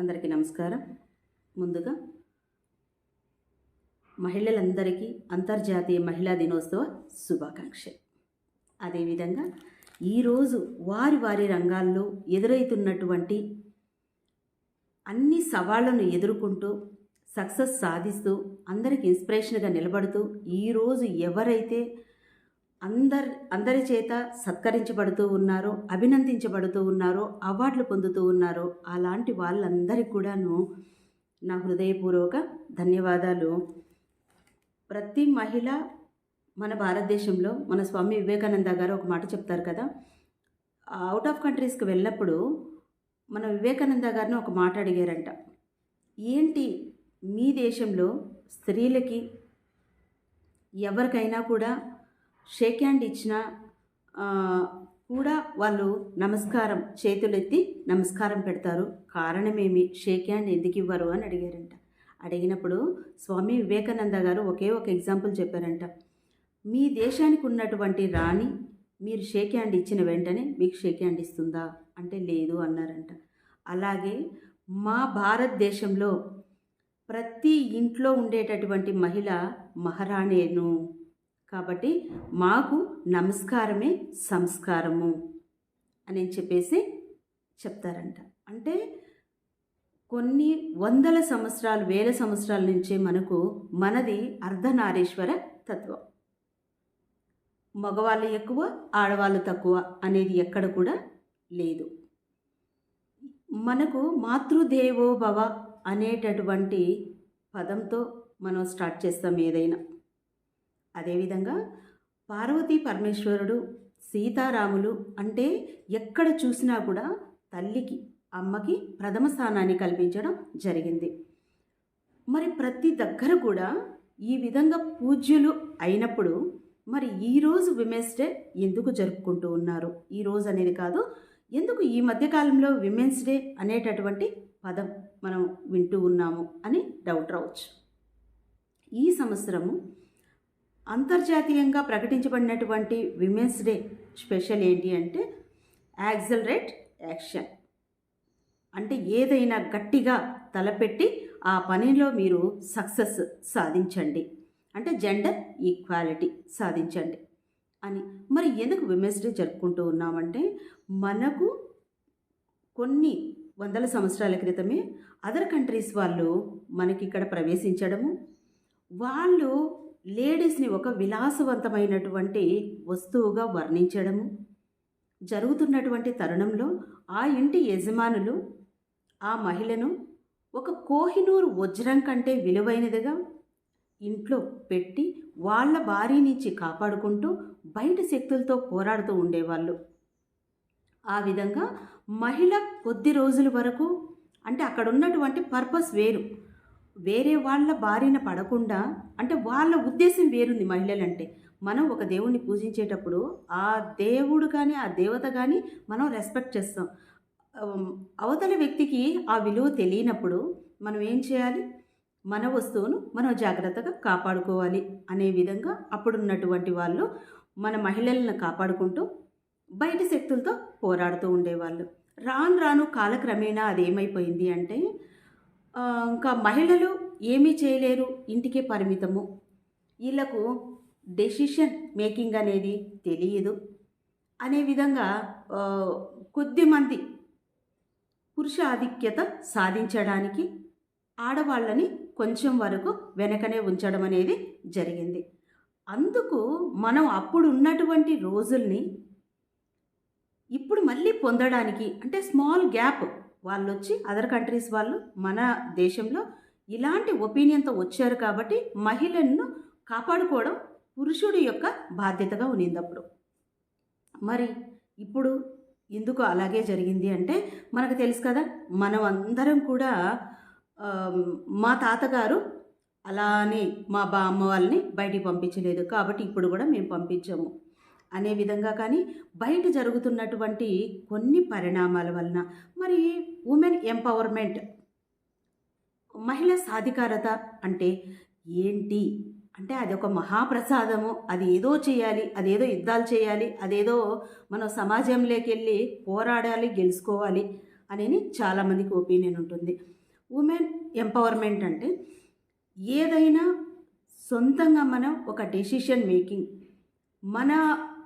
అందరికీ నమస్కారం. ముందుగా మహిళలందరికీ అంతర్జాతీయ మహిళా దినోత్సవ శుభాకాంక్షలు. అదేవిధంగా ఈరోజు వారి వారి రంగాల్లో ఎదురవుతున్నటువంటి అన్ని సవాళ్ళను ఎదుర్కొంటూ సక్సెస్ సాధిస్తూ అందరికి ఇన్స్పిరేషన్గా నిలబడుతూ ఈరోజు ఎవరైతే అందరి అందరి చేత సత్కరించబడుతూ ఉన్నారో అభినందించబడుతూ ఉన్నారో అవార్డులు పొందుతూ ఉన్నారో అలాంటి వాళ్ళందరికీ కూడాను నా హృదయపూర్వక ధన్యవాదాలు. ప్రతి మహిళ మన భారతదేశంలో మన స్వామి వివేకానంద గారు ఒక మాట చెప్తారు కదా అవుట్ ఆఫ్ కంట్రీస్కి వెళ్ళినప్పుడు మన వివేకానంద గారిని ఒక మాట అడిగారంట. ఏంటి మీ దేశంలో స్త్రీలకి ఎవరికైనా కూడా షేక్ హ్యాండ్ ఇచ్చినా కూడా వాళ్ళు నమస్కారం చేతులెత్తి నమస్కారం పెడతారు. కారణమేమి? షేక్ హ్యాండ్ ఎందుకు ఇవ్వరు అని అడిగారంట. అడిగినప్పుడు స్వామి వివేకానంద గారు ఒకే ఒక ఎగ్జాంపుల్ చెప్పారంట. మీ దేశానికి ఉన్నటువంటి రాణి మీరు షేక్ హ్యాండ్ ఇచ్చిన వెంటనే మీకు షేక్ హ్యాండ్ ఇస్తుందా? అంటే లేదు అన్నారంట. అలాగే మా భారతదేశంలో ప్రతి ఇంట్లో ఉండేటటువంటి మహిళ మహారాణేను. కాబట్టి మాకు నమస్కారమే సంస్కారము అని చెప్పేసి చెప్తారంట. అంటే కొన్ని వందల సంవత్సరాలు వేల సంవత్సరాల నుంచే మనకు మనది అర్ధనారీశ్వర తత్వం. మగవాళ్ళు ఎక్కువ ఆడవాళ్ళు తక్కువ అనేది ఎక్కడ కూడా లేదు. మనకు మాతృదేవో భవ అనేటటువంటి పదంతో మనం స్టార్ట్ చేస్తాం ఏదైనా. అదేవిధంగా పార్వతీ పరమేశ్వరుడు సీతారాములు అంటే ఎక్కడ చూసినా కూడా తల్లికి అమ్మకి ప్రథమ స్థానాన్ని కల్పించడం జరిగింది. మరి ప్రతి దగ్గర కూడా ఈ విధంగా పూజ్యులు అయినప్పుడు మరి ఈరోజు విమెన్స్ డే ఎందుకు జరుపుకుంటూ ఉన్నారు? ఈ రోజు అనేది కాదు ఎందుకు ఈ మధ్యకాలంలో విమెన్స్ డే అనేటటువంటి పదం మనం వింటూ ఉన్నాము అని డౌట్ రావచ్చు. ఈ సంవత్సరము అంతర్జాతీయంగా ప్రకటించబడినటువంటి విమెన్స్ డే స్పెషల్ ఏంటి అంటే యాక్సలరేట్ యాక్షన్. అంటే ఏదైనా గట్టిగా తలపెట్టి ఆ పనిలో మీరు సక్సెస్ సాధించండి. అంటే జెండర్ ఈక్వాలిటీ సాధించండి అని. మరి ఎందుకు విమెన్స్ డే జరుపుకుంటూ ఉన్నామంటే మనకు కొన్ని వందల సంవత్సరాల క్రితమే అదర్ కంట్రీస్ వాళ్ళు మనకి ఇక్కడ ప్రవేశించడము. వాళ్ళు లేడీస్ని ఒక విలాసవంతమైనటువంటి వస్తువుగా వర్ణించడము జరుగుతున్నటువంటి తరుణంలో ఆ ఇంటి యజమానులు ఆ మహిళను ఒక కోహినూరు వజ్రం కంటే విలువైనదిగా ఇంట్లో పెట్టి వాళ్ళ భార్య నుంచి కాపాడుకుంటూ బయట శక్తులతో పోరాడుతూ ఉండేవాళ్ళు. ఆ విధంగా మహిళ కొద్ది రోజుల వరకు అంటే అక్కడ ఉన్నటువంటి పర్పస్ వేరు. వేరే వాళ్ళ బారిన పడకుండా అంటే వాళ్ళ ఉద్దేశం వేరుంది మహిళలంటే. మనం ఒక దేవుణ్ణి పూజించేటప్పుడు ఆ దేవుడు కానీ ఆ దేవత కానీ మనం రెస్పెక్ట్ చేస్తాం. అవతల వ్యక్తికి ఆ విలువ తెలియనప్పుడు మనం ఏం చేయాలి? మన వస్తువును మనం జాగ్రత్తగా కాపాడుకోవాలి అనే విధంగా అప్పుడున్నటువంటి వాళ్ళు మన మహిళలను కాపాడుకుంటూ బయట శక్తులతో పోరాడుతూ ఉండేవాళ్ళు. రాను రాను కాలక్రమేణా అది ఏమైపోయింది అంటే ఇంకా మహిళలు ఏమీ చేయలేరు ఇంటికే పరిమితము. వీళ్ళకు డెసిషన్ మేకింగ్ అనేది తెలియదు. అనే విధంగా కొద్దిమంది పురుష ఆధిక్యత సాధించడానికి ఆడవాళ్ళని కొంచెం వరకు వెనకనే ఉంచడం అనేది జరిగింది. అందుకు మనం అప్పుడు ఉన్నటువంటి రోజుల్ని ఇప్పుడు మళ్ళీ పొందడానికి అంటే స్మాల్ గ్యాప్ వాళ్ళు వచ్చి అదర్ కంట్రీస్ వాళ్ళు మన దేశంలో ఇలాంటి ఒపీనియన్తో వచ్చారు కాబట్టి మహిళలను కాపాడుకోవడం పురుషుడి యొక్క బాధ్యతగా ఉన్నింది అప్పుడు. మరి ఇప్పుడు ఎందుకు అలాగే జరిగింది అంటే మనకు తెలుసు కదా మనం అందరం కూడా మా తాతగారు అలానే మా బామ్మ వాళ్ళని బయటికి పంపించలేదు కాబట్టి ఇప్పుడు కూడా మేము పంపించాము. అనే విధంగా కానీ బయట జరుగుతున్నటువంటి కొన్ని పరిణామాల వలన మరి ఉమెన్ ఎంపవర్మెంట్ మహిళ సాధికారత అంటే ఏంటి? అంటే అది ఒక మహాప్రసాదము. అది ఏదో చేయాలి అదేదో యుద్ధాలు చేయాలి అదేదో మనం సమాజంలోకి వెళ్ళి పోరాడాలి గెలుచుకోవాలి అనేది చాలామందికి ఒపీనియన్ ఉంటుంది. ఉమెన్ ఎంపవర్మెంట్ అంటే ఏదైనా సొంతంగా మనం ఒక డెసిషన్ మేకింగ్ మన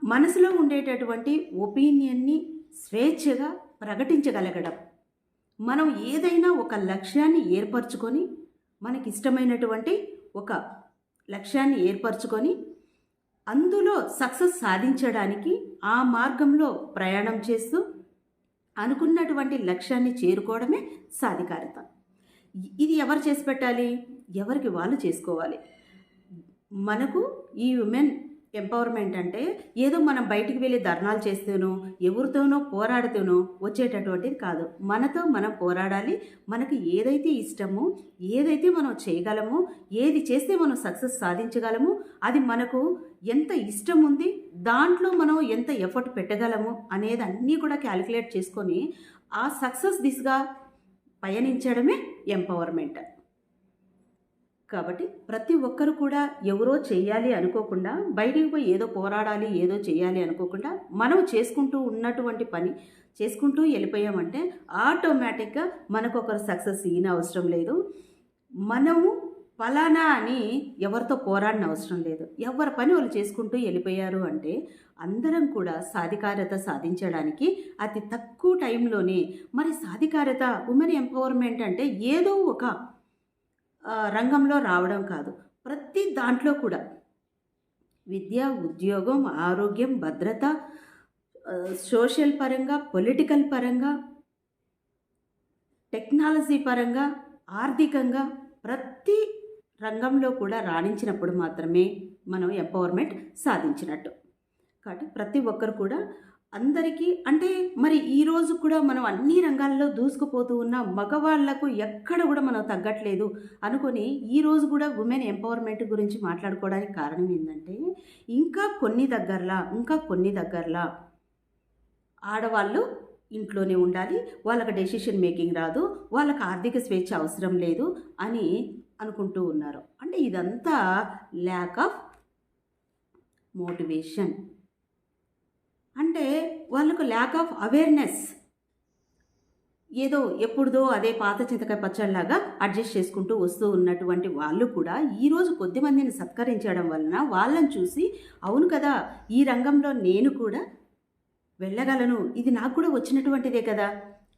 మనసులో ఉండేటటువంటి ఒపీనియన్ని స్వేచ్ఛగా ప్రకటించగలగడం. మనం ఏదైనా ఒక లక్ష్యాన్ని ఏర్పరచుకొని మనకి ఇష్టమైనటువంటి ఒక లక్ష్యాన్ని ఏర్పరచుకొని అందులో సక్సెస్ సాధించడానికి ఆ మార్గంలో ప్రయాణం చేస్తూ అనుకున్నటువంటి లక్ష్యాన్ని చేరుకోవడమే సాధికారత. ఇది ఎవరు చేసి పెట్టాలి? ఎవరికి వాళ్ళు చేసుకోవాలి? మనకు ఈ ఉమెన్ ఎంపవర్మెంట్ అంటే ఏదో మనం బయటికి వెళ్ళి ధర్నాలు చేస్తేనో ఎవరితోనో పోరాడుతూనో వచ్చేటటువంటిది కాదు. మనతో మనం పోరాడాలి. మనకు ఏదైతే ఇష్టమో ఏదైతే మనం చేయగలమో ఏది చేస్తే మనం సక్సెస్ సాధించగలమో అది మనకు ఎంత ఇష్టం ఉంది దాంట్లో మనం ఎంత ఎఫర్ట్ పెట్టగలము అనేది అన్నీ కూడా క్యాలిక్యులేట్ చేసుకొని ఆ సక్సెస్ దిశగా పయనించడమే ఎంపవర్మెంట్. కాబట్టి ప్రతి ఒక్కరు కూడా ఎవరో చేయాలి అనుకోకుండా బయటికి పోయి ఏదో పోరాడాలి ఏదో చేయాలి అనుకోకుండా మనం చేసుకుంటూ ఉన్నటువంటి పని చేసుకుంటూ వెళ్ళిపోయామంటే ఆటోమేటిక్గా మనకు ఒకరు సక్సెస్ ఈయన అవసరం లేదు. మనము ఫలానా అని ఎవరితో పోరాడిన అవసరం లేదు. ఎవరి పని వాళ్ళు చేసుకుంటూ వెళ్ళిపోయారు అంటే అందరం కూడా సాధికారత సాధించడానికి అతి తక్కువ టైంలోనే మరి సాధికారత ఉమెన్ ఎంపవర్మెంట్ అంటే ఏదో ఒక రంగంలో రావడం కాదు. ప్రతి దాంట్లో కూడా విద్య ఉద్యోగం ఆరోగ్యం భద్రత సోషల్ పరంగా పొలిటికల్ పరంగా టెక్నాలజీ పరంగా ఆర్థికంగా ప్రతి రంగంలో కూడా రాణించినప్పుడు మాత్రమే మనం ఎంపవర్మెంట్ సాధించినట్టు. కాబట్టి ప్రతి ఒక్కరు కూడా అందరికీ అంటే మరి ఈరోజు కూడా మనం అన్ని రంగాల్లో దూసుకుపోతూ ఉన్న మగవాళ్ళకు ఎక్కడ కూడా మనం తగ్గట్లేదు అనుకొని ఈ రోజు కూడా ఉమెన్ ఎంపవర్మెంట్ గురించి మాట్లాడుకోవడానికి కారణం ఏంటంటే ఇంకా కొన్ని దగ్గరలా ఇంకా కొన్ని దగ్గరలా ఆడవాళ్ళు ఇంట్లోనే ఉండాలి వాళ్ళకి డెసిషన్ మేకింగ్ రాదు వాళ్ళకి ఆర్థిక స్వేచ్ఛ అవసరం లేదు అని అనుకుంటూ ఉన్నారు. అంటే ఇదంతా ల్యాక్ ఆఫ్ మోటివేషన్ అంటే వాళ్ళకు ల్యాక్ ఆఫ్ అవేర్నెస్ ఏదో ఎప్పుడుదో అదే పాత చింతకాయ పచ్చడిలాగా అడ్జస్ట్ చేసుకుంటూ వస్తూ ఉన్నటువంటి వాళ్ళు కూడా ఈరోజు కొద్ది మందిని సత్కరించడం వలన వాళ్ళని చూసి అవును కదా ఈ రంగంలో నేను కూడా వెళ్ళగలను ఇది నాకు కూడా వచ్చినటువంటిదే కదా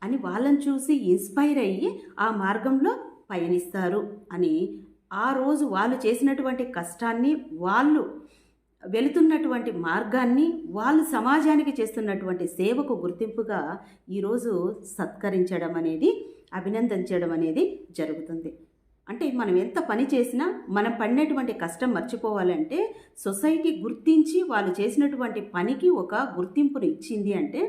అని వాళ్ళని చూసి ఇన్స్పైర్ అయ్యి ఆ మార్గంలో పయనిస్తారు. అని ఆ రోజు వాళ్ళు చేసినటువంటి కష్టాన్ని వాళ్ళు వెళుతున్నటువంటి మార్గాన్ని వాళ్ళు సమాజానికి చేస్తున్నటువంటి సేవకు గుర్తింపుగా ఈరోజు సత్కరించడం అనేది అభినందించడం అనేది జరుగుతుంది. అంటే మనం ఎంత పని చేసినా మనం పడినటువంటి కష్టం మర్చిపోవాలంటే సొసైటీ గుర్తించి వాళ్ళు చేసినటువంటి పనికి ఒక గుర్తింపును ఇచ్చింది అంటే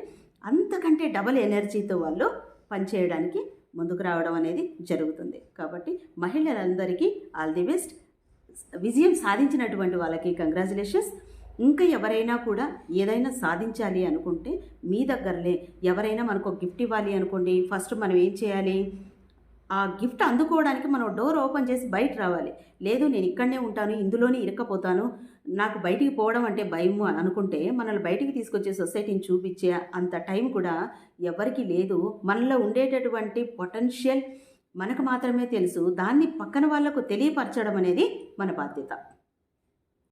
అంతకంటే డబల్ ఎనర్జీతో వాళ్ళు పనిచేయడానికి ముందుకు రావడం అనేది జరుగుతుంది. కాబట్టి మహిళలందరికీ ఆల్ ది బెస్ట్. విజయం సాధించినటువంటి వాళ్ళకి కంగ్రాచులేషన్స్. ఇంకా ఎవరైనా కూడా ఏదైనా సాధించాలి అనుకుంటే మీ దగ్గరలే ఎవరైనా మనకు ఒక గిఫ్ట్ ఇవ్వాలి అనుకోండి ఫస్ట్ మనం ఏం చేయాలి? ఆ గిఫ్ట్ అందుకోవడానికి మనం డోర్ ఓపెన్ చేసి బయట రావాలి. లేదు నేను ఇక్కడనే ఉంటాను ఇందులోనే ఇరక్కపోతాను నాకు బయటికి పోవడం అంటే భయము అని అనుకుంటే మనల్ని బయటికి తీసుకొచ్చే సొసైటీని చూపించే అంత టైం కూడా ఎవరికి లేదు. మనలో ఉండేటటువంటి పొటెన్షియల్ మనకు మాత్రమే తెలుసు దాన్ని పక్కన వాళ్ళకు తెలియపరచడం అనేది మన బాధ్యత.